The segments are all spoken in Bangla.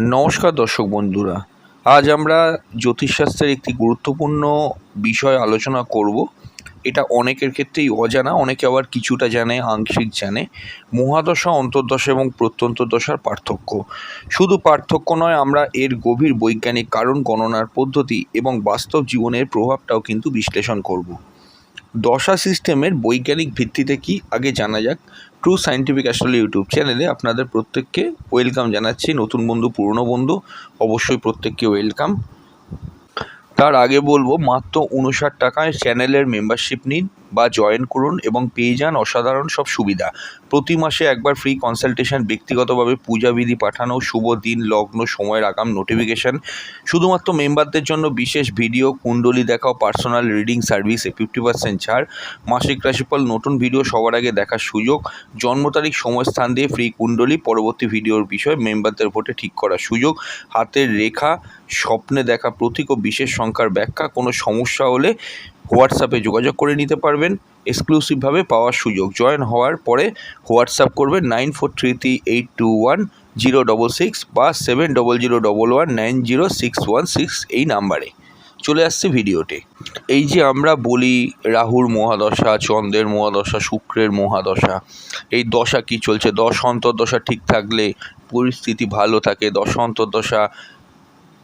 নমস্কার দর্শক বন্ধুরা, আজ আমরা জ্যোতিষশাস্ত্রের একটি গুরুত্বপূর্ণ বিষয় আলোচনা করব। এটা অনেকের ক্ষেত্রেই অজানা, অনেকে আবার কিছুটা জানে, আংশিক জানে। মহাদশা, অন্তর্দশা এবং প্রত্যন্ত দশার পার্থক্য। শুধু পার্থক্য নয়, আমরা এর গভীর বৈজ্ঞানিক কারণ, গণনার পদ্ধতি এবং বাস্তব জীবনের প্রভাবটাও কিন্তু বিশ্লেষণ করব। দশা সিস্টেমের বৈজ্ঞানিক ভিত্তিতে কি? আগে জানা যাক। ট্রু সায়েন্টিফিক অ্যাস্ট্রোলজি ইউটিউব চ্যানেলে আপনাদের প্রত্যেককে ওয়েলকাম জানাচ্ছি। নতুন বন্ধু, পুরনো বন্ধু, অবশ্যই প্রত্যেককে ওয়েলকাম তার আগে বলব, মাত্র উনষাট টাকায় চ্যানেলের মেম্বারশিপ নিন। বা জয়েন করুন এবং পেয়ে যান অসাধারণ সব সুবিধা। প্রতি মাসে একবার ফ্রি কনসালটেশন ব্যক্তিগতভাবে পূজাবিধি পাঠানো, শুভ দিন, লগ্ন, সময়ের আগাম নোটিফিকেশন শুধুমাত্র মেম্বারদের জন্য বিশেষ ভিডিও কুণ্ডলি দেখাও পার্সোনাল রিডিং সার্ভিসে ফিফটি পার্সেন্ট ছাড়, মাসিক রাশিফল, নতুন ভিডিও সবার আগে দেখার সুযোগ, জন্ম তারিখ সময় স্থান দিয়ে ফ্রি কুণ্ডলি, পরবর্তী ভিডিওর বিষয় মেম্বারদের ভোটে ঠিক করার সুযোগ, হাতের রেখা, স্বপ্নে দেখা প্রতীক ও বিশেষ সংখ্যার ব্যাখ্যা, কোনো সমস্যা হলে হোয়াটসঅ্যাপে যোগাযোগ করে নিতে পারবেন। এক্সক্লুসিভভাবে পাওয়ার সুযোগ। জয়েন হওয়ার পরে হোয়াটসঅ্যাপ করবেন nine four three three eight two one zero double six বা seven double zero double one nine zero six one six এই নাম্বারে। চলে আসছে ভিডিওতে। এই যে আমরা বলি রাহুর মহাদশা, চন্দ্রের মহাদশা, শুক্রের মহাদশা, এই দশা কি চলছে? দশ অন্তর্দশা ঠিক থাকলে পরিস্থিতি ভালো থাকে। দশ অন্তর্দশা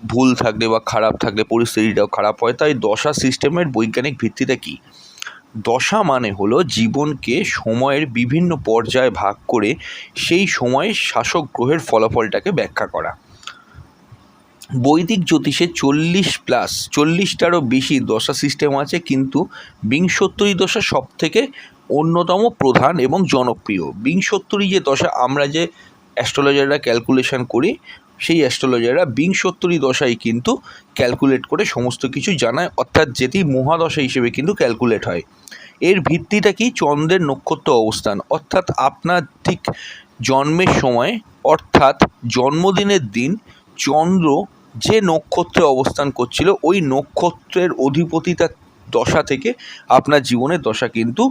ভুল থাকলে বা খারাপ থাকলে, পরিস্থিতিটাও খারাপ হয়। তাই দশা সিস্টেমের বৈজ্ঞানিক ভিত্তিতে কী? দশা মানে হলো জীবনকে সময়ের বিভিন্ন পর্যায়ে ভাগ করে সেই সময়ে শাসক গ্রহের ফলাফলটাকে ব্যাখ্যা করা। বৈদিক জ্যোতিষে চল্লিশ প্লাস চল্লিশটারও বেশি দশা সিস্টেম আছে, কিন্তু বিংশোত্তরী দশা সব থেকে অন্যতম প্রধান এবং জনপ্রিয়। বিংশোত্তরী যে দশা, আমরা যে অ্যাস্ট্রোলজাররা ক্যালকুলেশন করি সেই অ্যাস্ট্রোলজাররা বিংশোত্তরী দশাই কিন্তু ক্যালকুলেট করে সমস্ত কিছু জানায়, অর্থাৎ যেটি মহাদশা হিসেবে কিন্তু ক্যালকুলেট হয়। এর ভিত্তিটা কি? চন্দ্রের নক্ষত্র অবস্থান। অর্থাৎ আপনার ঠিক জন্মের সময়, অর্থাৎ জন্মদিনের দিন চন্দ্র যে নক্ষত্রে অবস্থান করছিল, ওই নক্ষত্রের অধিপতিতা দশা থেকে আপনার জীবনের দশা কিন্তু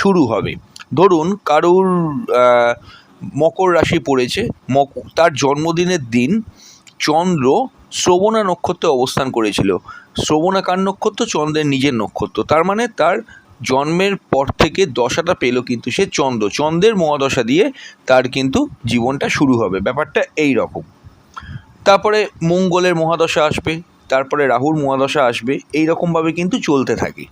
শুরু হবে। ধরুন কারুর মকর রাশি পড়েছে। মক, তার জন্মদিনের দিন চন্দ্র শ্রবণা নক্ষত্রে অবস্থান করেছিল। শ্রবণা কার নক্ষত্র? চন্দ্রের নিজের নক্ষত্র। তার মানে তার জন্মের পর থেকে দশাটা পেল কিন্তু সে চন্দ্র। চন্দ্রের মহাদশা দিয়ে তার কিন্তু জীবনটা শুরু হবে। ব্যাপারটা এই রকম। তারপরে মঙ্গলের মহাদশা আসবে, তারপরে রাহুর মহাদশা আসবে, এই রকমভাবে কিন্তু চলতে থাকে।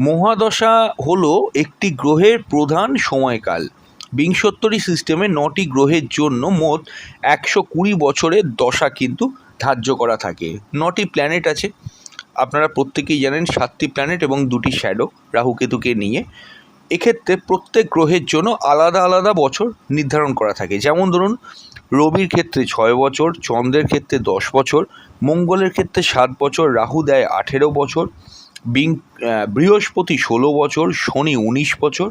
মহাদশা হলো একটি গ্রহের প্রধান সময়কাল। বিংশোত্তরী সিস্টেমে নটি গ্রহের জন্য মোট একশো কুড়ি বছরের দশা কিন্তু ধার্য করা থাকে। নটি প্ল্যানেট আছে। আপনারা প্রত্যেকেই জানেন সাতটি প্ল্যানেট এবং দুটি শ্যাডো রাহুকেতুকে নিয়ে। এক্ষেত্রে প্রত্যেক গ্রহের জন্য আলাদা আলাদা বছর নির্ধারণ করা থাকে। যেমন ধরুন, রবির ক্ষেত্রে ছয় বছর, চন্দ্রের ক্ষেত্রে দশ বছর, মঙ্গলের ক্ষেত্রে সাত বছর, রাহু দেয় আঠেরো বছর বিং বৃহস্পতি ষোলো বছর, শনি উনিশ বছর,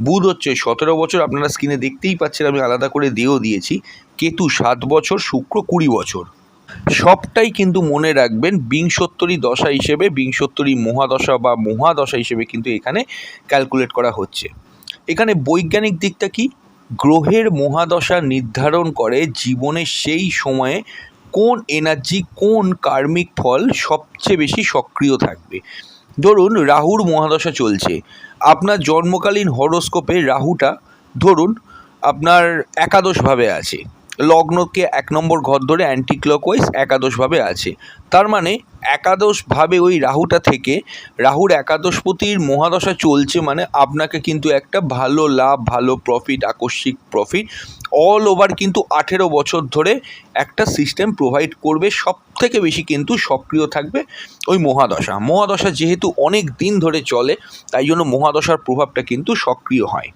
বুধ হচ্ছে সতেরো বছর, আপনারা স্ক্রিনে দেখতেই পাচ্ছেন, আমি আলাদা করে দিয়েও দিয়েছি, কেতু সাত বছর, শুক্র কুড়ি বছর। সবটাই কিন্তু মনে রাখবেন বিংশোত্তরী দশা হিসেবে, বিংশোত্তরী মহাদশা বা মহাদশা হিসেবে কিন্তু এখানে ক্যালকুলেট করা হচ্ছে। এখানে বৈজ্ঞানিক দিকটা কি? গ্রহের মহাদশা নির্ধারণ করে জীবনের সেই সময়ে কোন এনার্জি কোন কার্মিক ফল সবচেয়ে বেশি সক্রিয় থাকবে। ধরুন রাহুর মহাদশা চলছে আপনার জন্মকালীন হরোস্কোপে রাহুটা ধরুন আপনার একাদশভাবে আছে। লগ্নকে এক নম্বর ঘর ধরে অ্যান্টি ক্লকওয়াইজ একাদশভাবে আছে। তার মানে একাদশভাবে ওই রাহুটা থেকে রাহুর একাদশপতির মহাদশা চলছে মানে আপনাকে কিন্তু একটা ভালো লাভ, ভালো প্রফিট আকস্মিক প্রফিট অল ওভার কিন্তু আঠেরো বছর ধরে একটা সিস্টেম প্রোভাইড করবে সব থেকে বেশি কিন্তু সক্রিয় থাকবে ওই মহাদশা। মহাদশা যেহেতু অনেক দিন ধরে চলে, তাই জন্য মহাদশার প্রভাবটা কিন্তু সক্রিয় হয়।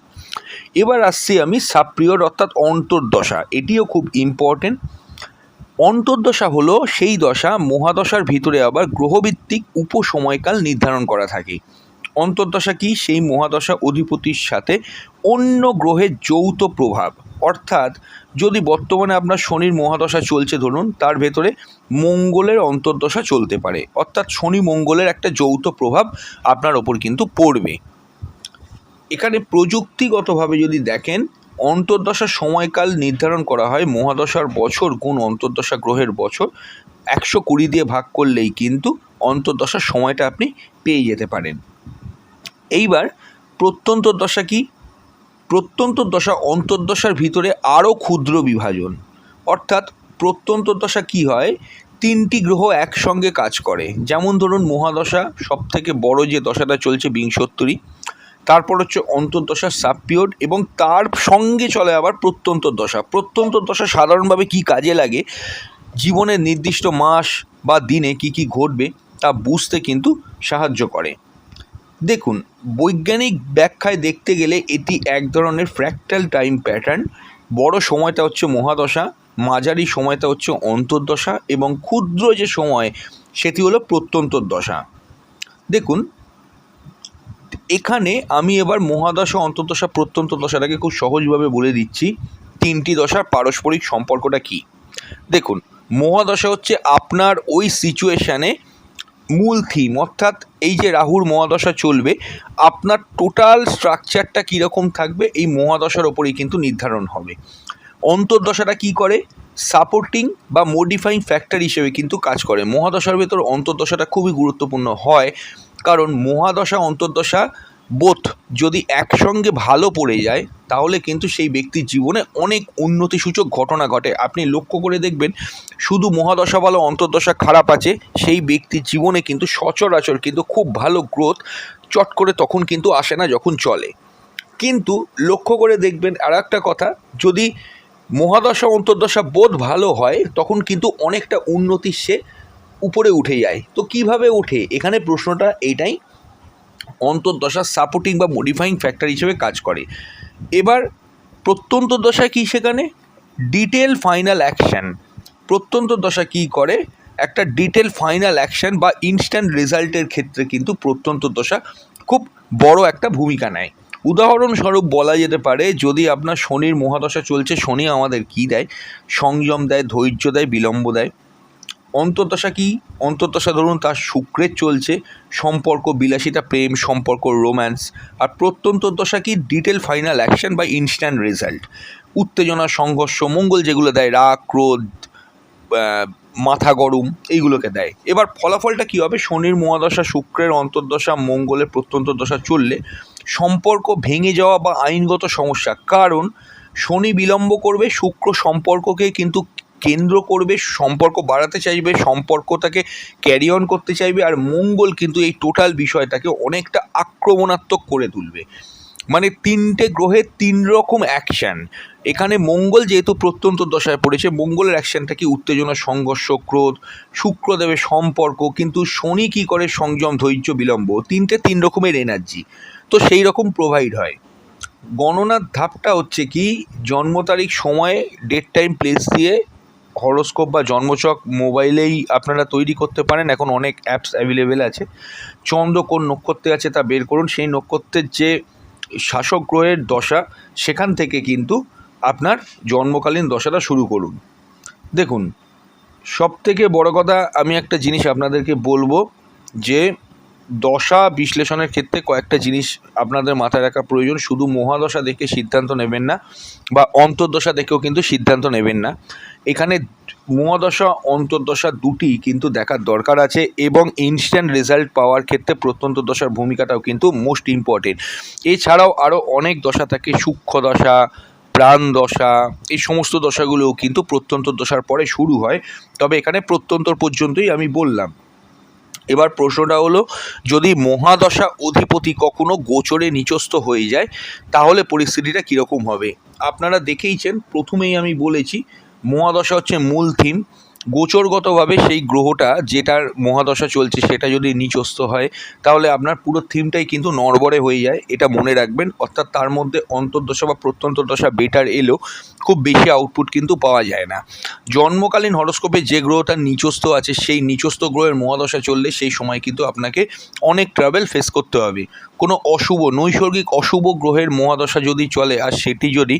এবার আসছি আমি সাপ্রিয়র অর্থাৎ অন্তর্দশা। এটিও খুব ইম্পর্টেন্ট অন্তর্দশা হলো সেই দশা, মহাদশার ভিতরে আবার গ্রহভিত্তিক উপসময়কাল নির্ধারণ করা থাকে। অন্তর্দশা কি? সেই মহাদশা অধিপতির সাথে অন্য গ্রহের যৌথ প্রভাব। অর্থাৎ যদি বর্তমানে আপনার শনির মহাদশা চলছে ধরুন, তার ভেতরে মঙ্গলের অন্তর্দশা চলতে পারে। অর্থাৎ শনি মঙ্গলের একটা যৌথ প্রভাব আপনার ওপর কিন্তু পড়বে। এখানে প্রযুক্তিগতভাবে যদি দেখেন অন্তর্দশার সময়কাল নির্ধারণ করা হয়, মহাদশার বছর গুণ অন্তর্দশা গ্রহের বছর, একশো কুড়ি দিয়ে ভাগ করলেই কিন্তু অন্তর্দশার সময়টা আপনি পেয়ে যেতে পারেন। এইবার প্রত্যন্ত দশা কি? প্রত্যন্ত দশা অন্তর্দশার ভিতরে আরও ক্ষুদ্র বিভাজন। অর্থাৎ প্রত্যন্ত দশা কি হয়? তিনটি গ্রহ একসঙ্গে কাজ করে। যেমন ধরুন মহাদশা সব থেকে বড় যে দশাটা চলছে বিংশোত্তরী তারপর হচ্ছে অন্তর্দশা সাবপিরিয়ড এবং তার সঙ্গে চলে আবার প্রত্যন্ত দশা প্রত্যন্ত দশা সাধারণভাবে কি কাজে লাগে? জীবনের নির্দিষ্ট মাস বা দিনে কি কি ঘটবে তা বুঝতে কিন্তু সাহায্য করে। দেখুন, বৈজ্ঞানিক ব্যাখ্যায় দেখতে গেলে এটি এক ধরনের ফ্র্যাক্টাল টাইম প্যাটার্ন বড় সময়টা হচ্ছে মহাদশা, মাঝারি সময়টা হচ্ছে অন্তর্দশা এবং ক্ষুদ্র যে সময়, সেটি হলো প্রত্যন্তর দশা দেখুন এখানে আমি এবার মহাদশা, অন্তর্দশা প্রত্যন্ত দশাটাকে খুব সহজভাবে বলে দিচ্ছি। তিনটি দশার পারস্পরিক সম্পর্কটা কী? দেখুন, মহাদশা হচ্ছে আপনার ওই সিচুয়েশানে মূল থিম অর্থাৎ এই যে রাহুর মহাদশা চলবে, আপনার টোটাল স্ট্রাকচারটা কীরকম থাকবে, এই মহাদশার ওপরেই কিন্তু নির্ধারণ হবে। অন্তর্দশাটা কি করে? সাপোর্টিং বা মডিফাইং ফ্যাক্টর হিসেবে কিন্তু কাজ করে। মহাদশার ভেতর অন্তর্দশাটা খুবই গুরুত্বপূর্ণ হয়। কারণ মহাদশা, অন্তর্দশা বোধ যদি একসঙ্গে ভালো পড়ে যায়, তাহলে কিন্তু সেই ব্যক্তির জীবনে অনেক উন্নতিসূচক ঘটনা ঘটে। আপনি লক্ষ্য করে দেখবেন, শুধু মহাদশা ভালো অন্তর্দশা খারাপ আছে, সেই ব্যক্তির জীবনে কিন্তু সচরাচর কিন্তু খুব ভালো গ্রোথ চট করে তখন কিন্তু আসে না যখন চলে। কিন্তু লক্ষ্য করে দেখবেন আর একটা কথা, যদি মহাদশা, অন্তর্দশা বোধ ভালো হয়, তখন কিন্তু অনেকটা উন্নতির সে উপরে উঠে যায়। তো কীভাবে ওঠে এখানে প্রশ্নটা এইটাই। অন্তর্দশা সাপোর্টিং বা মডিফাইং ফ্যাক্টর হিসেবে কাজ করে। এবার প্রত্যন্ত দশা কী সেখানে? ডিটেল ফাইনাল অ্যাকশান প্রত্যন্ত দশা কী করে? একটা ডিটেল ফাইনাল অ্যাকশান বা ইনস্ট্যান্ট রেজাল্টের ক্ষেত্রে কিন্তু প্রত্যন্ত দশা খুব বড় একটা ভূমিকা নেয়। উদাহরণস্বরূপ বলা যেতে পারে, যদি আপনার শনির মহাদশা চলছে, শনি আমাদের কী দেয়? সংযম দেয়, ধৈর্য দেয়, বিলম্ব দেয়। অন্তর্দশা কি? অন্তর্দশা ধরুন তার শুক্রের চলছে, সম্পর্ক, বিলাসিতা, প্রেম, সম্পর্ক রোম্যান্স আর প্রত্যন্ত দশা কি? ডিটেল ফাইনাল অ্যাকশন বা ইনস্ট্যান্ট রেজাল্ট উত্তেজনা, সংঘর্ষ, মঙ্গল যেগুলো দেয়, রাগ, ক্রোধ মাথা গরম এইগুলোকে দেয়। এবার ফলাফলটা কী হবে? শনির মহাদশা, শুক্রের অন্তর্দশা, মঙ্গলের প্রত্যন্ত দশা চললে সম্পর্ক ভেঙে যাওয়া বা আইনগত সমস্যা। কারণ শনি বিলম্ব করবে, শুক্র সম্পর্ককে কিন্তু কেন্দ্র করবে, সম্পর্ক বাড়াতে চাইবে, সম্পর্কটাকে ক্যারি অন করতে চাইবে আর মঙ্গল কিন্তু এই টোটাল বিষয়টাকে অনেকটা আক্রমণাত্মক করে তুলবে। মানে তিনটে গ্রহের তিন রকম অ্যাকশান এখানে মঙ্গল যেহেতু প্রত্যন্ত দশায় পড়েছে, মঙ্গলের অ্যাকশানটা কি? উত্তেজনা, সংঘর্ষ, ক্রোধ, শুক্রদেবের সম্পর্ক, কিন্তু শনি কী করে? সংযম, ধৈর্য, বিলম্ব, তিনটে তিন রকমের এনার্জি তো সেই রকম প্রোভাইড হয়। গণনার ধাপটা হচ্ছে কি? জন্ম তারিখ, সময়ে ডেট টাইম প্লেস দিয়ে হরোস্কোপ বা জন্মচক মোবাইলেই আপনারা তৈরি করতে পারেন। এখন অনেক অ্যাপস অ্যাভেলেবেল আছে। চন্দ্র কোন নক্ষত্রে আছে তা বের করুন। সেই নক্ষত্রের যে শাসক গ্রহের দশা, সেখান থেকে কিন্তু আপনার জন্মকালীন দশাটা শুরু করুন। দেখুন সব থেকে বড় কথা আমি একটা জিনিস আপনাদেরকে বলব যে দশা বিশ্লেষণের ক্ষেত্রে কয়েকটা জিনিস আপনাদের মাথায় রাখা প্রয়োজন। শুধু মহাদশা দেখে সিদ্ধান্ত নেবেন না, বা অন্তর্দশা দেখেও কিন্তু সিদ্ধান্ত নেবেন না। এখানে মহাদশা, অন্তর্দশা দুটি কিন্তু দেখার দরকার আছে এবং ইনস্ট্যান্ট রেজাল্ট পাওয়ার ক্ষেত্রে প্রত্যন্ত দশার ভূমিকাটাও কিন্তু মোস্ট ইম্পর্টেন্ট এছাড়াও আরও অনেক দশা থাকে, সূক্ষ্ম দশা, প্রাণ দশা, এই সমস্ত দশাগুলোও কিন্তু প্রত্যন্ত দশার পরে শুরু হয়। তবে এখানে প্রত্যন্তর পর্যন্তই আমি বললাম। এবার প্রশ্নটা হলো, যদি মহাদশা অধিপতি কখনো গোচরে নিচস্থ হয়ে যায়, তাহলে পরিস্থিতিটা কীরকম হবে? আপনারা দেখেইছেন, প্রথমেই আমি বলেছি, মহাদশা হচ্ছে মূল থিম গোচরগতভাবে সেই গ্রহটা যেটার মহাদশা চলছে সেটা যদি নিচস্থ হয়, তাহলে আপনার পুরো থিমটাই কিন্তু নড়বড়ে হয়ে যায়, এটা মনে রাখবেন। অর্থাৎ তার মধ্যে অন্তর্দশা বা প্রত্যন্ত দশা বেটার এলেও খুব বেশি আউটপুট কিন্তু পাওয়া যায় না। জন্মকালীন হরস্কোপে যে গ্রহটা নিচস্থ আছে, সেই নিচস্থ গ্রহের মহাদশা চললে সেই সময় কিন্তু আপনাকে অনেক ট্রাভেল ফেস করতে হবে। কোনো অশুভ, নৈসর্গিক অশুভ গ্রহের মহাদশা যদি চলে, আর সেটি যদি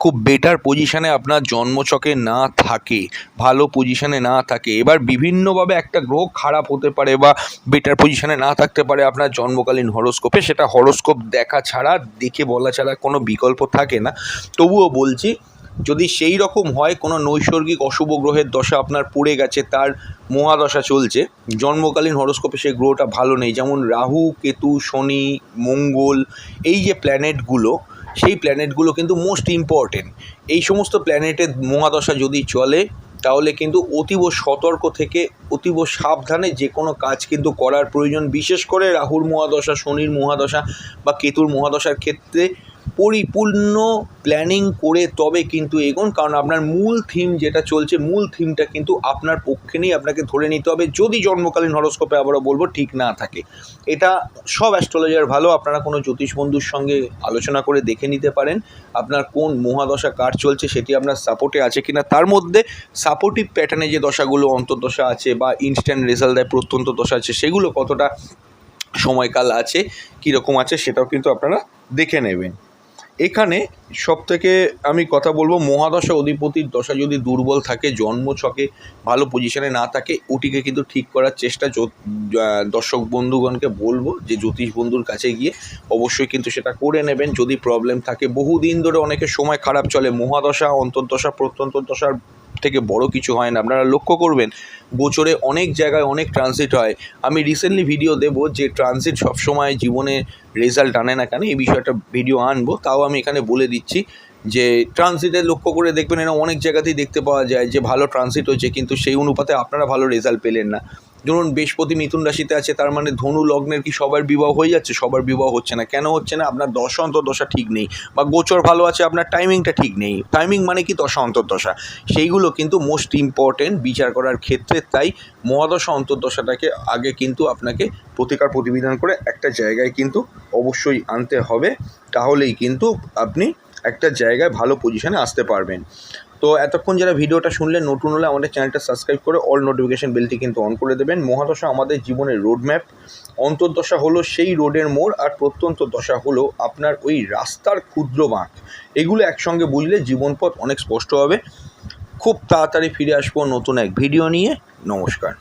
খুব বেটার পজিশানে আপনার জন্মচকে না থাকে, ভালো পজিশানে না থাকে। এবার বিভিন্নভাবে একটা গ্রহ খারাপ হতে পারে বা বেটার পজিশানে না থাকতে পারে আপনার জন্মকালীন হরোস্কোপে সেটা হরোস্কোপ দেখা ছাড়া, দেখে বলা ছাড়া কোনো বিকল্প থাকে না। তবুও বলছি, যদি সেই রকম হয়, কোনো নৈসর্গিক অশুভ গ্রহের দশা আপনার পড়ে গেছে, তার মহাদশা চলছে, জন্মকালীন হরোস্কোপে সেই গ্রহটা ভালো নেই। যেমন রাহু, কেতু, শনি, মঙ্গল, এই যে প্ল্যানেটগুলো সেই প্ল্যানেটগুলো কিন্তু মোস্ট ইম্পর্টেন্ট এই সমস্ত প্ল্যানেটের মহাদশা যদি চলে তাহলে কিন্তু অতীব সতর্ক থেকে অতীব সাবধানে যে কোনো কাজ কিন্তু করার প্রয়োজন। বিশেষ করে রাহুর মহাদশা, শনির মহাদশা বা কেতুর মহাদশার ক্ষেত্রে পরিপূর্ণ প্ল্যানিং করে তবে কিন্তু এগোন, কারণ আপনার মূল থিম যেটা চলছে, মূল থিমটা কিন্তু আপনার পক্ষে নেই আপনাকে ধরে নিতে হবে, যদি জন্মকালীন হরস্কোপে আবারও বলব, ঠিক না থাকে। এটা সব অ্যাস্ট্রোলজার ভালো, আপনারা কোনো জ্যোতিষ বন্ধুর সঙ্গে আলোচনা করে দেখে নিতে পারেন, আপনার কোন মহাদশা কার চলছে সেটি আপনার সাপোর্টে আছে কিনা, তার মধ্যে সাপোর্টিভ প্যাটার্নে যে দশাগুলো অন্তর্দশা আছে বা ইনস্ট্যান্ট রেজাল্ট দেয়, প্রত্যন্ত দশা আছে, সেগুলো কতটা সময়কাল আছে, কীরকম আছে সেটাও কিন্তু আপনারা দেখে নেবেন। এখানে সব থেকে আমি কথা বলব, মহাদশা অধিপতির দশা যদি দুর্বল থাকে জন্ম ছকে ভালো পজিশনে না থাকে, ওটিকে কিন্তু ঠিক করার চেষ্টা দর্শক বন্ধুগণকে বলব যে জ্যোতিষ বন্ধুর কাছে গিয়ে অবশ্যই কিন্তু সেটা করে নেবেন। যদি প্রবলেম থাকে, বহুদিন ধরে অনেকের সময় খারাপ চলে। মহাদশা, অন্তর্দশা প্রত্যন্ত দশার থেকে বড় কিছু হয় না। আপনারা লক্ষ্য করবেন, গোচরে অনেক জায়গায় অনেক ট্রানজিট হয়। আমি রিসেন্টলি ভিডিও দেব যে ট্রানজিট সবসময় জীবনে রেজাল্ট আনে না কেন, এই বিষয়টা ভিডিও আনব। তাও আমি এখানে বলে দিচ্ছি। যে ট্রানজিটে লক্ষ্য করে দেখবেন এরকম অনেক জায়গাতেই দেখতে পাওয়া যায় যে ভালো ট্রানজিট হয়েছে, কিন্তু সেই অনুপাতে আপনারা ভালো রেজাল্ট পেলেন না। ধরুন বৃহস্পতি মিথুন রাশিতে আছে, তার মানে ধনু লগ্নের কি সবার বিবাহ হয়ে যাচ্ছে? সবার বিবাহ হচ্ছে না। কেন হচ্ছে না? আপনার দশা অন্তর্দশা ঠিক নেই, বা গোচর ভালো আছে, আপনার টাইমিংটা ঠিক নেই। টাইমিং মানে কি? দশা অন্তর্দশা। সেইগুলো কিন্তু মোস্ট ইম্পর্টেন্ট বিচার করার ক্ষেত্রে, তাই মহাদশা অন্তর্দশাটাকে আগে কিন্তু আপনাকে প্রতিকার প্রতিবিধান করে একটা জায়গায় কিন্তু অবশ্যই আনতে হবে। তাহলেই কিন্তু আপনি একটা জায়গায় ভালো পজিশনে আসতে পারবেন। তো এতক্ষণ যারা ভিডিওটা শুনলেন, নতুন হলে আমাদের চ্যানেলটা সাবস্ক্রাইব করে অল নোটিফিকেশন বেলটি কিন্তু অন করে দেবেন। মহাদশা আমাদের জীবনের রোড ম্যাপ অন্তর্দশা হলো সেই রোডের মোড় আর প্রত্যন্ত দশা হলো আপনার ওই রাস্তার ক্ষুদ্র বাঁক। এগুলো একসঙ্গে বুঝলে জীবনপথ অনেক স্পষ্ট হবে। খুব তাড়াতাড়ি ফিরে আসব নতুন এক ভিডিও নিয়ে। নমস্কার।